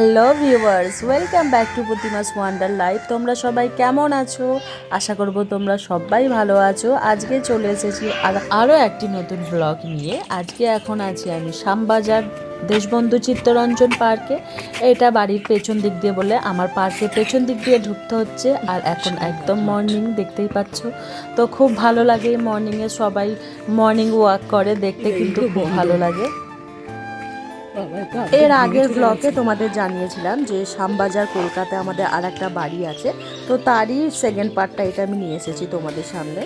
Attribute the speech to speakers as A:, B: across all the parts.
A: Hello viewers welcome back to প্রতিমাস wonder life তোমরা সবাই কেমন আছো? আশা করব তোমরা সবাই ভালো আছো। আজকে চলে এসেছি আর আরও একটি নতুন ব্লগ নিয়ে। আজকে এখন আছি আমি শ্যামবাজার দেশবন্ধু চিত্তরঞ্জন পার্কে। এটা বাড়ির পেছন দিক দিয়ে বলে আমার পার্কে পেছন দিক দিয়ে ঢুকতে হচ্ছে। আর এখন একদম মর্নিং দেখতেই পাচ্ছ। তো খুব ভালো লাগে মর্নিংয়ে সবাই মর্নিং ওয়াক করে। দেখতে কিন্তু খুব ভালো লাগে। এর আগের ব্লগে তোমাদের জানিয়েছিলাম যে শ্যামবাজার কলকাতায় আমাদের আর একটা বাড়ি আছে। তো তারই সেকেন্ড পার্টটা এটা আমি নিয়ে এসেছি তোমাদের সামনে।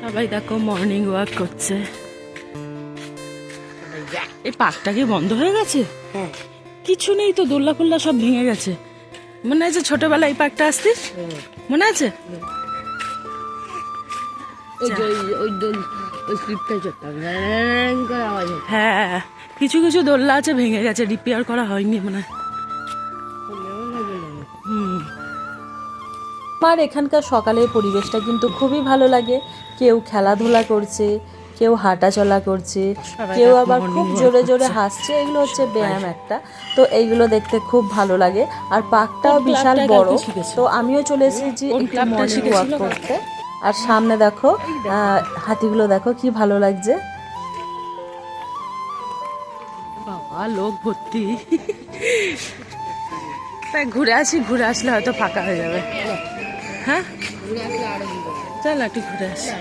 B: সবাই দেখো মর্নিং ওয়াক করছে। এই পার্কটা কি বন্ধ হয়ে গেছে? কিছু নেই তো দোল্লা ফোল্লা সব ভেঙে গেছে। মনে আছে ছোটবেলায় এই পার্কটা আসতিস মনে আছে?
C: ওই ওই চড়তাম
B: হ্যাঁ। কিছু কিছু দোল্লা আছে ভেঙে গেছে রিপেয়ার করা হয়নি মনে হয়।
A: আমার এখানকার সকালের পরিবেশটা কিন্তু খুবই ভালো লাগে। কেউ খেলাধুলা করছে কেউ হাঁটা চলা করছে কেউ আবার খুব জোরে জোরে হাসছে এগুলো হচ্ছে ব্যায়াম একটা। তো এইগুলো দেখতে খুব ভালো লাগে। আর পার্কটাও বিশাল বড়। তো আমিও চলে এসেছি একটু মর্নিং ওয়াক করতে। আর সামনে দেখো হাতিগুলো দেখো কি ভালো লাগছে।
B: বাবা লোক ভর্তি। তাই ঘুরে আসি ঘুরে আসলে হয়তো ফাঁকা হয়ে যাবে। হ্যাঁ? চল একটু ঘুরে আসি।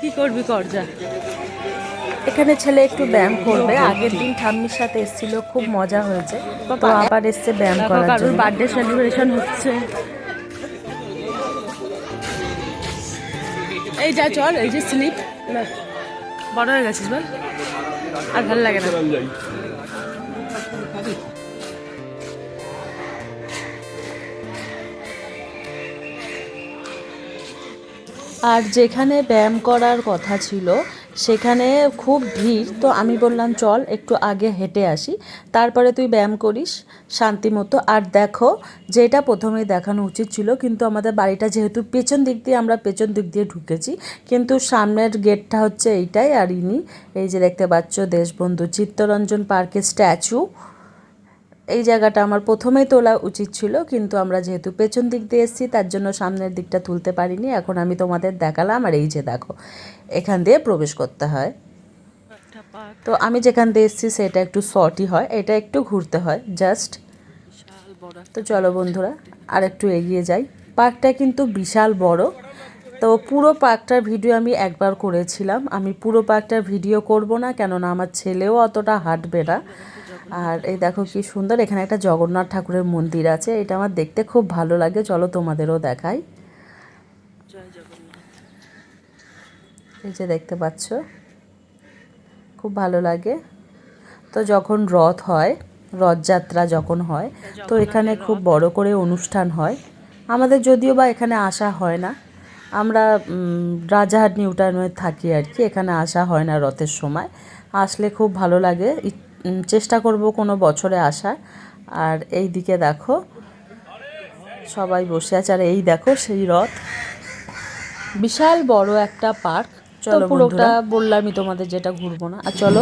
B: কি করবি কর যা।
A: এখানে ছেলে একটু ব্যায়াম করবে। আগের দিন ঠাম্মির সাথে এসেছিল খুব মজা হয়েছে। তো আবার এসছে ব্যায়াম করার
B: কারোর বার্থডে সেলিব্রেশন হচ্ছে। এই যা চল এই যে স্লিপ বড় হয়ে গেছিস বল। আর ভালো লাগে না।
A: আর যেখানে ব্যায়াম করার কথা ছিল সেখানে খুব ভিড়, তো আমি বললাম, চল, একটু আগে হেঁটে আসি। তারপরে তুই ব্যায়াম করিস, শান্তি মতো। আর দেখো, যেটা প্রথমে দেখানো উচিত ছিল, কিন্তু আমাদের বাড়িটা যেহেতু পেছন দিক দিয়ে, আমরা পেছন দিক দিয়ে ঢুকেছি, কিন্তু সামনের গেটটা হচ্ছে এইটাই, আর ইনি, এই যে দেখতে পাচ্ছ, দেশবন্ধু চিত্তরঞ্জন পার্কের স্ট্যাচু। এই জায়গাটা আমার প্রথমেই তোলা উচিত ছিল, কিন্তু আমরা যেহেতু পেছন দিক দিয়ে এসেছি, তার জন্য সামনের দিকটা তুলতে পারিনি। এখন আমি তোমাদের দেখালাম, আর এই যে দেখো, এখান দিয়ে প্রবেশ করতে হয়। তো আমি যেখান দিয়ে এসেছি, সেটা একটু শর্টই হয়, এটা একটু ঘুরতে হয়, জাস্ট। তো চলো বন্ধুরা আর একটু এগিয়ে যাই। পার্কটা কিন্তু বিশাল বড়, তো পুরো পার্কটার ভিডিও আমি একবার করেছিলাম। আমি পুরো পার্কটার ভিডিও করব না, কেননা আমার ছেলেও অতটা হাঁটবে না। আর এই দেখো কি সুন্দর এখানে একটা জগন্নাথ ঠাকুরের মন্দির আছে এটা আমার দেখতে খুব ভালো লাগে চলো তোমাদেরও দেখাই। এই যে দেখতে পাচ্ছ খুব ভালো লাগে। তো যখন রথ হয় রথযাত্রা যখন হয় তো এখানে খুব বড় করে অনুষ্ঠান হয়। আমাদের যদিও বা এখানে আসা হয় না আমরা রাজাহাট নিউটাউনে থাকি আর কি এখানে আসা হয় না রথের সময়। আসলে খুব ভালো লাগে চেষ্টা করব কোনো বছরে আসার। আর এই দিকে দেখো সবাই বসে আছে। আর এই দেখো সেই রথ। বিশাল বড় একটা পার্ক। চলো পুরোটা বললামই তোমাদের যেটা ঘুরবো না। আর চলো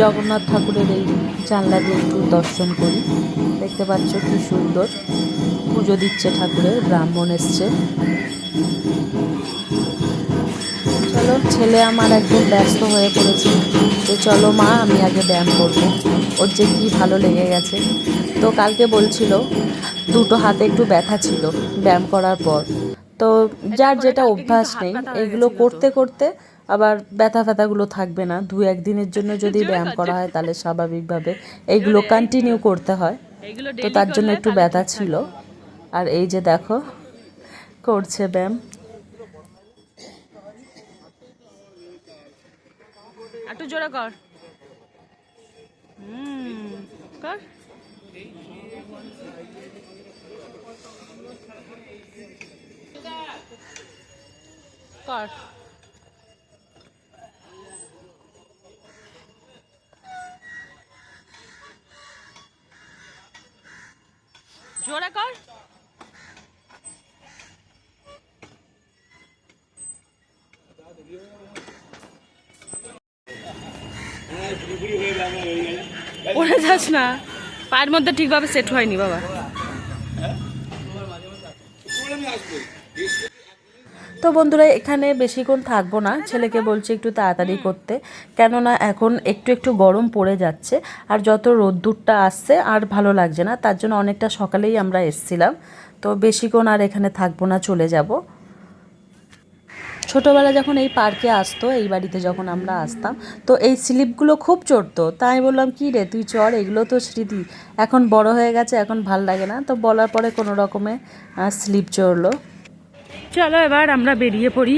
A: জগন্নাথ ঠাকুরের এই জানলা দিয়ে একটু দর্শন করি। দেখতে পাচ্ছ কি সুন্দর। পুজো দিচ্ছে ঠাকুরের ব্রাহ্মণ এসছে। চলো ছেলে আমার একদম ব্যস্ত হয়ে পড়েছে। তো চলো মা আমি আগে ব্যায়াম করব। ওর যে কী ভালো লেগে গেছে। তো কালকে বলছিল দুটো হাতে একটু ব্যথা ছিল ব্যায়াম করার পর। তো যার যেটা অভ্যাস নেই এগুলো করতে করতে আবার ব্যথা ফ্যাথাগুলো থাকবে না। দু একদিনের জন্য যদি ব্যায়াম করা হয় তাহলে স্বাভাবিকভাবে এইগুলো কন্টিনিউ করতে হয়। তো তার জন্য একটু ব্যথা ছিল। আর এই যে দেখো করছে ব্যায়াম।
B: একটু জোরে কর। হুম কর। কর। জোরে কর। পড়ে যাস না। পায়ের মধ্যে ঠিকভাবে সেট হয়নি, বাবা।
A: তো বন্ধুরা, এখানে বেশিক্ষণ থাকব না। ছেলেকে বলছি একটু তাড়াতাড়ি করতে। কেননা এখন একটু একটু গরম পড়ে যাচ্ছে, আর যত রোদ্দুরটা আসছে আর ভালো লাগছে না, তার জন্য অনেকটা সকালেই আমরা এসছিলাম। তো বেশিক্ষণ আর এখানে থাকব না, চলে যাব। ছোটোবেলা যখন এই পার্কে আসতো, এই বাড়িতে যখন আমরা আসতাম, তো এই স্লিপগুলো খুব চড়তো। তাই বললাম, কি রে, তুই চড়, এগুলো তো স্মৃতি। এখন বড় হয়ে গেছে, এখন ভালো লাগে না। তো বলার পরে কোনো রকমে স্লিপ চড়লো।
B: চলো এবার আমরা বেরিয়ে পড়ি।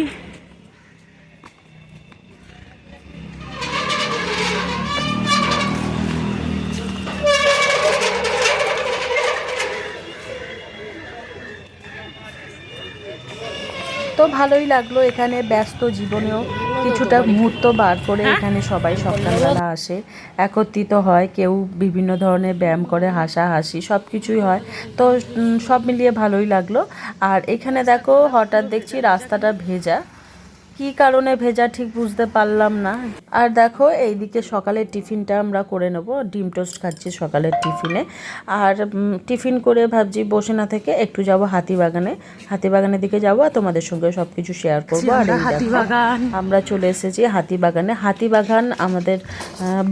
A: ভালোই লাগল এখানে ব্যস্ত জীবনেও। কিছুটা মুহূর্ত বার করে এখানে সবাই সকালবেলা আসে। একত্রিত হয় কেউ বিভিন্ন ধরনের ব্যায়াম করে হাসাহাসি সব কিছুই হয়। তো সব মিলিয়ে ভালোই লাগল। আর এখানে দেখো হঠাৎ দেখছি রাস্তাটা ভেজা। কি কারণে ভেজা ঠিক বুঝতে পারলাম না। আর দেখো এইদিকে সকালের টিফিনটা আমরা করে নেব। ডিম টোস্ট খাচ্ছি সকালের টিফিনে। আর টিফিন করে ভাবছি বসে না থেকে একটু যাব হাতিবাগানে। হাতিবাগানের দিকে যাব আর তোমাদের সঙ্গে সব কিছু শেয়ার করব আর
B: হাতিবাগান।
A: আমরা চলে এসেছি হাতিবাগানে। হাতিবাগান আমাদের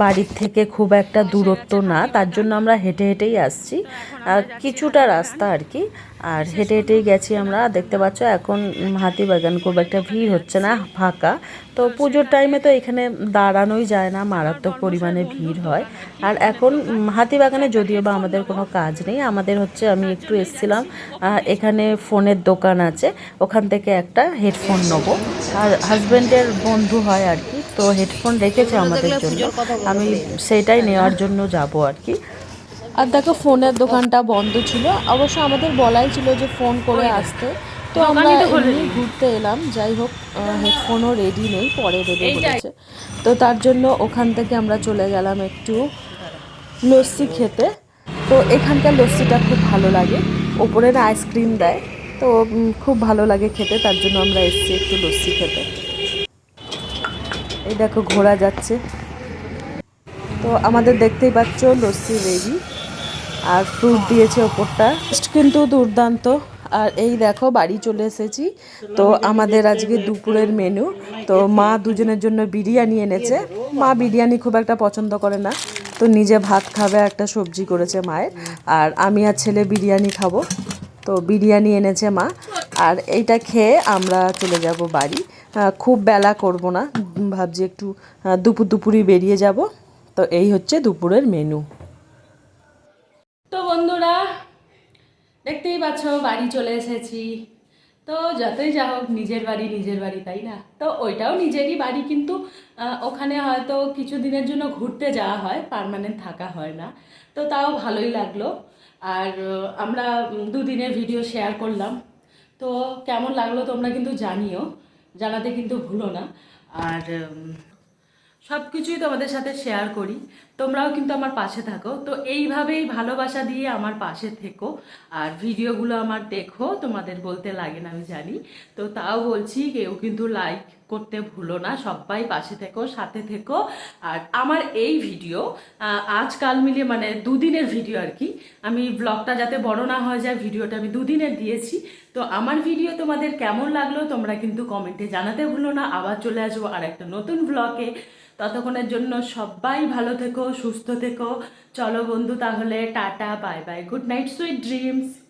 A: বাড়ির থেকে খুব একটা দূরত্ব না তার জন্য আমরা হেঁটে হেঁটেই আসছি। আর কিছুটা রাস্তা আর কি। আর হেঁটে হেঁটেই গেছি আমরা। দেখতে পাচ্ছ, এখন হাতিবাগান খুব একটা ভিড় হচ্ছে না, ফাঁকা। তো পুজোর টাইমে তো এখানে দাঁড়ানোই যায় না, মারাত্মক পরিমাণে ভিড় হয়। আর এখন হাতিবাগানে যদিও বা আমাদের কোনো কাজ নেই, আমাদের হচ্ছে আমি একটু এসেছিলাম এখানে ফোনের দোকান আছে, ওখান থেকে একটা হেডফোন নেব। আর হাজব্যান্ডের বন্ধু হয় আর কি, তো হেডফোন রেখেছে আমাদের জন্য। আমি সেইটাই নেওয়ার জন্য যাব আর কি। আর দেখো ফোনের দোকানটা বন্ধ ছিল। অবশ্য আমাদের বলাই ছিল যে ফোন করে আসতে। তো আমরা এমনি ঘুরতে এলাম। যাই হোক হেডফোনও রেডি নেই পরে দেবে বলেছে। তো তার জন্য ওখান থেকে আমরা চলে গেলাম একটু লস্যি খেতে। তো এখানকার লস্যিটা খুব ভালো লাগে। ওপরের আইসক্রিম দেয়। তো খুব ভালো লাগে খেতে তার জন্য আমরা এসেছি একটু লস্যি খেতে। এই দেখো ঘোরা যাচ্ছে। তো আমাদের দেখতেই পাচ্ছ লস্যি রেডি আর ফ্রুট দিয়েছে ওপরটা। কিন্তু দুর্দান্ত। আর এই দেখো, বাড়ি চলে এসেছি। তো আমাদের আজকে দুপুরের মেনু তো মা দুজনের জন্য বিরিয়ানি এনেছে। মা বিরিয়ানি খুব একটা পছন্দ করে না। তো নিজে ভাত খাবে, একটা সবজি করেছে মায়ের। আর আমি আর ছেলে বিরিয়ানি খাব। তো বিরিয়ানি এনেছে মা। আর এইটা খেয়ে আমরা চলে যাব বাড়ি। খুব বেলা করব না। ভাবছি একটু দুপুর দুপুরই বেরিয়ে যাব। তো এই হচ্ছে দুপুরের মেনু
B: তো বন্ধুরা, দেখতেই পাচ্ছ, বাড়ি চলে এসেছি। তো যতই যা হোক, নিজের বাড়ি নিজের বাড়ি, তাই না? তো ওইটাও নিজেরই বাড়ি, কিন্তু ওখানে হয়তো কিছু দিনের জন্য ঘুরতে যাওয়া হয় পার্মানেন্ট থাকা হয় না। তো তাও ভালোই লাগল। আর আমরা দুদিনের ভিডিও শেয়ার করলাম। তো কেমন লাগল তোমরা কিন্তু জানিও, জানাতে কিন্তু ভুলো না। আর সব কিছুই তোমাদের সাথে শেয়ার করি। তোমরাও কিন্তু আমার পাশে থাকো। তো এইভাবেই ভালোবাসা দিয়ে আমার পাশে থেকো। আর ভিডিওগুলো আমার দেখো, তোমাদের বলতে লাগে না, আমি জানি। তো তাও বলছি, কেউ কিন্তু লাইক করতে ভুলো না। সবাই পাশে থেকো, সাথে থেকো। আর আমার এই ভিডিও আজকাল মিলিয়ে মানে দুদিনের ভিডিও আর কি। আমি ব্লগটা যাতে বড় না হয়ে যায়, ভিডিওটা আমি দুদিনের দিয়েছি। তো আমার ভিডিও তোমাদের কেমন লাগল, তোমরা কিন্তু কমেন্টে জানাতে ভুলো না। আবার চলে আসব আর একটা নতুন ব্লগে ততক্ষণের জন্য সবাই ভালো থেকো সুস্থ থেকো। চলো বন্ধু তাহলে tata bye bye. Good night sweet dreams.